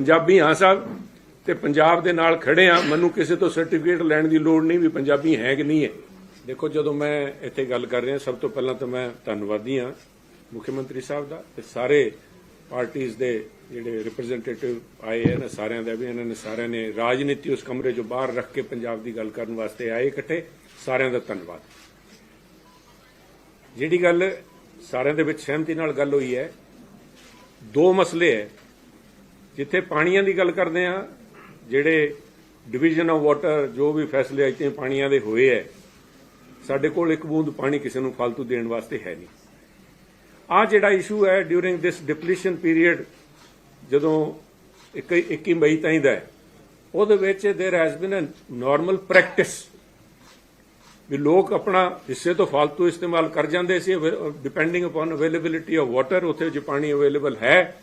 ਪੰਜਾਬੀ ਹਾਂ ਸਾਹਿਬ, ਤੇ ਪੰਜਾਬ ਦੇ ਨਾਲ ਖੜੇ ਆ ਮੈਨੂੰ ਕਿਸੇ ਤੋਂ ਸਰਟੀਫਿਕੇਟ ਲੈਣ ਦੀ ਲੋੜ ਨਹੀਂ ਵੀ ਪੰਜਾਬੀ ਹੈ ਕਿ ਨਹੀਂ ਹੈ। ਦੇਖੋ, ਜਦੋਂ ਮੈਂ ਇੱਥੇ ਗੱਲ ਕਰ ਰਿਹਾ, ਸਭ ਤੋਂ ਪਹਿਲਾਂ ਤਾਂ ਮੈਂ ਧੰਨਵਾਦੀ ਹਾਂ ਮੁੱਖ ਮੰਤਰੀ ਸਾਹਿਬ ਦਾ ਤੇ ਸਾਰੇ ਪਾਰਟੀਆਂ ਦੇ ਜਿਹੜੇ ਰਿਪਰੈਜ਼ੈਂਟੇਟਿਵ ਆਏ ਹਨ ਸਾਰਿਆਂ ਦਾ ਵੀ, ਇਹਨਾਂ ਨੇ ਸਾਰਿਆਂ ਨੇ ਰਾਜਨੀਤੀ ਉਸ ਕਮਰੇ ਚੋਂ ਬਾਹਰ ਰੱਖ ਕੇ ਪੰਜਾਬ ਦੀ ਗੱਲ ਕਰਨ ਵਾਸਤੇ ਆਏ ਇਕੱਠੇ। ਸਾਰਿਆਂ ਦਾ ਧੰਨਵਾਦ। ਜਿਹੜੀ ਗੱਲ ਸਾਰਿਆਂ ਦੇ ਵਿੱਚ ਸਹਿਮਤੀ ਨਾਲ ਗੱਲ ਹੋਈ ਹੈ, ਦੋ ਮਸਲੇ ਹੈ। ਜਿੱਥੇ ਪਾਣੀਆਂ ਦੀ ਗੱਲ ਕਰਦੇ ਆ ਜਿਹੜੇ ਡਿਵੀਜ਼ਨ ਆਫ ਵਾਟਰ ਜੋ ਵੀ ਫੈਸਲੇ ਅੱਜ ਤੇ ਪਾਣੀਆਂ ਦੇ ਹੋਏ ਐ ਸਾਡੇ ਕੋਲ ਇੱਕ ਬੂੰਦ ਪਾਣੀ ਕਿਸੇ ਨੂੰ ਫालतू ਦੇਣ ਵਾਸਤੇ ਹੈ ਨਹੀਂ। ਆ ਜਿਹੜਾ ਇਸ਼ੂ ਹੈ ਡਿਊਰਿੰਗ ਦਿਸ ਡਿਪਲੀਸ਼ਨ ਪੀਰੀਅਡ ਜਦੋਂ 21 ਮਈ ਤਾਈਂ ਦਾ ਉਹਦੇ ਵਿੱਚ there has been a normal practice ਵੀ ਲੋਕ ਆਪਣਾ ਹਿੱਸੇ ਤੋਂ ਫालतू ਇਸਤੇਮਾਲ ਕਰ ਜਾਂਦੇ ਸੀ depending upon availability of water ਉੱਥੇ ਜੇ ਪਾਣੀ ਅਵੇਲੇਬਲ ਹੈ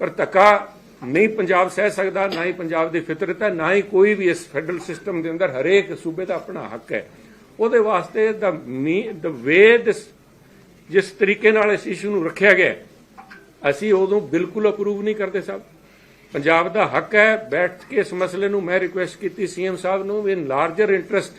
ਪਰ ਧੱਕਾ ਨਹੀਂ ਪੰਜਾਬ ਸਹਿ ਸਕਦਾ, ਨਾ ਹੀ ਪੰਜਾਬ ਦੀ ਫਿਤਰਤ ਹੈ, ਨਾ ਹੀ ਕੋਈ ਵੀ ਇਸ ਫੈਡਰਲ ਸਿਸਟਮ ਦੇ ਅੰਦਰ ਹਰੇਕ ਸੂਬੇ ਦਾ ਆਪਣਾ ਹੱਕ ਹੈ। ਉਹਦੇ ਵਾਸਤੇ ਦਾ ਦ ਵੇ ਦਿਸ ਜਿਸ ਤਰੀਕੇ ਨਾਲ ਇਸ ਇਸ਼ੂ ਨੂੰ ਰੱਖਿਆ ਗਿਆ ਅਸੀਂ ਉਦੋਂ ਬਿਲਕੁਲ ਅਪਰੂਵ ਨਹੀਂ ਕਰਦੇ ਸਾਹਿਬ ਪੰਜਾਬ ਦਾ ਹੱਕ ਹੈ, ਬੈਠ ਕੇ ਇਸ ਮਸਲੇ ਨੂੰ ਮੈਂ ਰਿਕੁਐਸਟ ਕੀਤੀ ਸੀਐਮ ਸਾਹਿਬ ਨੂੰ ਇਨ ਲਾਰਜਰ ਇੰਟਰਸਟ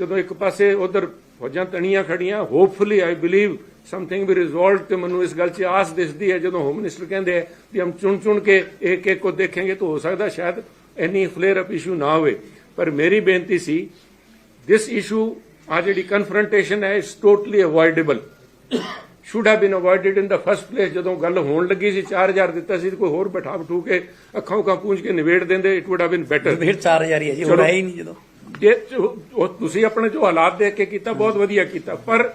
ਜਦੋਂ ਇੱਕ ਪਾਸੇ ਉਧਰ ਫੌਜਾਂ ਤਣੀਆਂ ਖੜੀਆਂ hopefully I believe something we resolved ਤੇ ਮੈਨੂੰ ਇਸ ਗੱਲ 'ਚ ਆਸ ਦਿਸਦੀ ਹੈ ਜਦੋਂ ਹੋਮ ਮਿਨਿਸਟਰ ਕਹਿੰਦੇ ਹੈ ਕਿ ਹਮ ਚੁਣ ਚੁਣ ਕੇ ਇੱਕ ਇੱਕ ਕੋ ਦੇਖेंगे ਤਾਂ ਹੋ ਸਕਦਾ ਸ਼ਾਇਦ ਇੰਨੀ ਫਲੇਅਰ ਅਪ ਇਸ਼ੂ ਨਾ ਹੋਵੇ। ਪਰ ਮੇਰੀ ਬੇਨਤੀ ਸੀ this issue ਆ ਜਿਹੜੀ ਕਨਫਰੰਟੇਸ਼ਨ ਹੈ is totally avoidable should have been avoided in the first place ਜਦੋਂ ਗੱਲ ਹੋਣ ਲੱਗੀ ਸੀ 4000 ਦਿੱਤਾ ਸੀ ਕੋਈ ਹੋਰ ਬਿਠਾ ਬਠੂ ਕੇ ਅੱਖਾਂ ਉੱਖਾਂ ਪੂੰਝ ਕੇ ਨਿਬੇੜ ਦਿੰਦੇ it would have been better ਫਿਰ 4000 ਹੀ ਹੈ ਜੀ ਹੁਣ। ਹੈ ਨਹੀਂ ਜਦੋਂ। ਜੇ ਤੁਸੀਂ ਆਪਣੇ ਜੋ ਹਾਲਾਤ ਦੇਖ ਕੇ ਕੀਤਾ ਬਹੁਤ ਵਧੀਆ ਕੀਤਾ। ਪਰ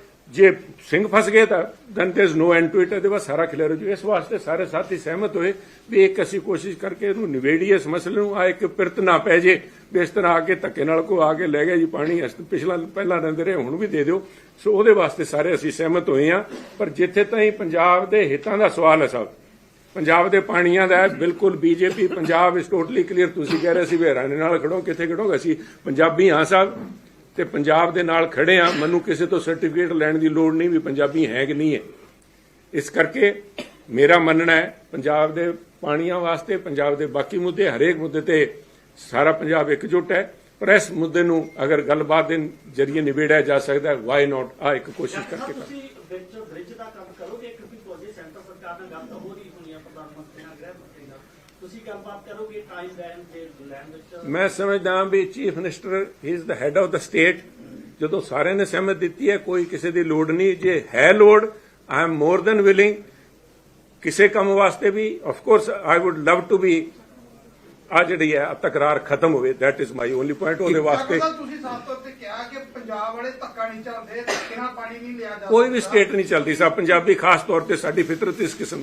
ਜੇ ਸਿੰਘ ਫਸ ਗਏ ਤਾਂ then there is no end to it ਇਹਦੇ ਬਾਅਦ ਸਾਰਾ ਖਿਲਰ ਜੋ। ਇਸ ਵਾਸਤੇ ਸਾਰੇ ਸਾਥੀ ਸਹਿਮਤ ਹੋਏ ਵੀ ਇੱਕ ਅਸੀਂ ਕੋਸ਼ਿਸ਼ ਕਰਕੇ ਇਹਨੂੰ ਨਿਬੇੜੀਏ ਇਸ ਮਸਲੇ ਨੂੰ ਆ ਇੱਕ ਪਿਰਤ ਨਾ ਪੈ ਜੇ ਵੀ ਇਸ ਤਰ੍ਹਾਂ ਆ ਕੇ ਧੱਕੇ ਨਾਲ ਕੋ ਆ ਕੇ ਲੈ ਗਿਆ ਜੀ ਪਾਣੀ ਅਸੀਂ ਪਿਛਲਾ ਪਹਿਲਾਂ ਰਹਿੰਦੇ ਰਹੇ ਹੁਣ ਵੀ ਦੇ ਦਿਓ। ਸੋ ਉਹਦੇ ਵਾਸਤੇ ਸਾਰੇ ਅਸੀਂ ਸਹਿਮਤ ਹੋਏ ਆ ਪਰ ਜਿੱਥੇ ਤਾਈਂ ਪੰਜਾਬ ਦੇ ਹਿੱਤਾਂ ਦਾ ਸਵਾਲ ਹੈ ਸਾਹਿਬ ਪੰਜਾਬ ਦੇ ਪਾਣੀਆਂ ਦਾ ਹੈ, ਬਿਲਕੁਲ ਬੀਜੇਪੀ ਪੰਜਾਬ ਇਸ ਟੋਟਲੀ ਕਲੀਅਰ ਤੁਸੀਂ ਕਹਿ ਰਹੇ ਸੀ ਵੀ ਹਰਿਆਣੇ ਨਾਲ ਖੜੋ ਕਿੱਥੇ ਖੜੋਗੇ? ਅਸੀਂ ਪੰਜਾਬੀ ਹਾਂ ਸਾਹਿਬ ਤੇ ਪੰਜਾਬ ਦੇ ਨਾਲ ਖੜੇ ਆ, ਮੈਨੂੰ ਕਿਸੇ ਤੋਂ ਸਰਟੀਫਿਕੇਟ ਲੈਣ ਦੀ ਲੋੜ ਨਹੀਂ ਵੀ ਪੰਜਾਬੀ ਹੈ ਕਿ ਨਹੀਂ ਹੈ। ਇਸ ਕਰਕੇ ਮੇਰਾ ਮੰਨਣਾ ਹੈ, ਪੰਜਾਬ ਦੇ ਪਾਣੀਆਂ ਵਾਸਤੇ, ਪੰਜਾਬ ਦੇ ਬਾਕੀ ਮੁੱਦੇ, ਹਰੇਕ ਮੁੱਦੇ ਤੇ ਸਾਰਾ ਪੰਜਾਬ ਇਕਜੁੱਟ ਹੈ। ਪਰ ਇਸ ਮੁੱਦੇ ਨੂੰ ਅਗਰ ਗੱਲਬਾਤ ਦੇ ਜ਼ਰੀਏ ਨਿਬੇੜਿਆ ਜਾ ਸਕਦਾ ਹੈ ਵਾਈ ਨਾਟ ਆ ਇੱਕ ਕੋਸ਼ਿਸ਼ ਕਰਕੇ ਕਰ ਤੁਸੀਂ ਬ੍ਰਿਜ ਦਾ ਕੰਮ ਕਰੋਗੇ? ਕਿਉਂਕਿ ਤੁਹਾਡੀ ਸੈਂਟਰ ਸਰਕਾਰ ਨਾਲ ਗੱਲ ਤਾਂ ਹੋ ਰਹੀ ਹੋਣੀ ਹੈ ਪ੍ਰਧਾਨ ਮੰਤਰੀ ਨਾਲ ਗ੍ਰਹਿ ਮੰਤਰੀ ਨਾਲ ਤੁਸੀਂ ਗੱਲਬਾਤ ਕਰੋਗੇ ਟਾਈਮ ਲੈਣ ਦੇ ਲੈਣ ਵਿੱਚ? ਮੈਂ ਸਮਝਦਾ ਹਾਂ ਵੀ chief minister he is the head of the state ਜਦੋਂ ਸਾਰਿਆਂ ਨੇ ਸਹਿਮਤ ਦਿੱਤੀ ਹੈ ਕੋਈ ਕਿਸੇ ਦੀ ਲੋੜ ਨਹੀਂ। ਜੇ ਹੈ ਲੋੜ I am more than willing ਕਿਸੇ ਕੰਮ ਵਾਸਤੇ ਵੀ of course I would love to be ਆ ਜਿਹੜੀ ਹੈ ਤਕਰਾਰ ਖਤਮ ਹੋਵੇ। That is my only point ਉਹਦੇ ਵਾਸਤੇ ਤੁਸੀਂ ਸਾਫ਼ ਤੌਰ ਤੇ ਕਿਹਾ ਕਿ ਪੰਜਾਬ ਵਾਲੇ ਧੱਕਾ ਨਹੀਂ ਚੱਲਦੇ ਧੱਕੇ ਨਾਲ ਪਾਣੀ ਨਹੀਂ ਲਿਆ ਜਾਂਦਾ ਕੋਈ ਵੀ ਸਟੇਟ ਨਹੀਂ ਚੱਲਦੀ। ਸਾ ਪੰਜਾਬੀ ਖਾਸ ਤੌਰ ਤੇ ਸਾਡੀ ਫਿਤਰਤ ਇਸ ਕਿਸਮ